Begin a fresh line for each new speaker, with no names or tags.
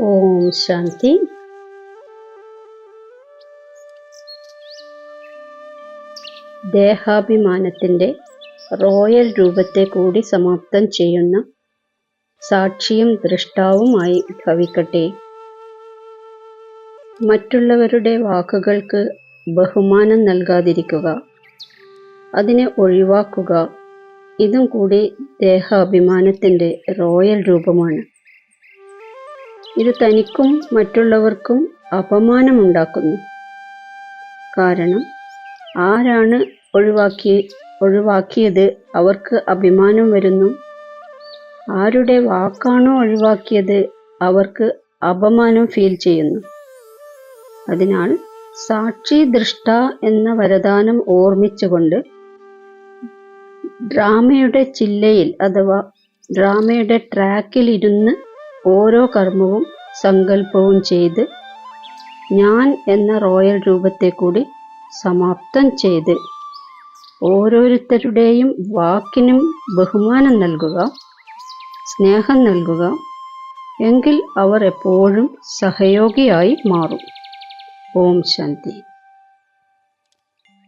Om Shanti. ദേഹാഭിമാനത്തിന്റെ royal രൂപത്തെ കൂടി സമാപ്തം ചെയ്യുന്ന സാക്ഷിയും ദൃഷ്ടാവുമായി ഭവിക്കട്ടെ. മറ്റുള്ളവരുടെ വാക്കുകൾക്ക് ബഹുമാനം നൽകാതിരിക്കുക. അതിനെ ഒഴിവാക്കുക. ഇതും കൂടി ദേഹാഭിമാനത്തിന്റെ റോയൽ രൂപമാണ്. ഇത് തനിക്കും മറ്റുള്ളവർക്കും അപമാനമുണ്ടാക്കുന്നു. കാരണം ആരാണ് ഒഴിവാക്കി ഒഴിവാക്കിയത്? അവർക്ക് അഭിമാനം വരുന്നു. ആരുടെ വാക്കാണോ ഒഴിവാക്കിയത്? അവർക്ക് അപമാനം ഫീൽ ചെയ്യുന്നു. അതിനാൽ സാക്ഷി ദൃഷ്ട എന്ന വരദാനം ഓർമ്മിച്ചുകൊണ്ട് ഡ്രാമയുടെ ചില്ലയിൽ അഥവാ ഡ്രാമയുടെ ട്രാക്കിൽ ഇരുന്ന് ഓരോ കർമ്മവും സങ്കല്പവും ചെയ്ത് ഞാൻ എന്ന റോയൽ രൂപത്തെ കൂടി സമാപ്തം ചെയ്ത് ഓരോരുത്തരുടെയും വാക്കിനും ബഹുമാനം നൽകുക സ്നേഹം നൽകുക എങ്കിൽ അവർ എപ്പോഴും സഹയോഗിയായി മാറും. ഓം ശാന്തി.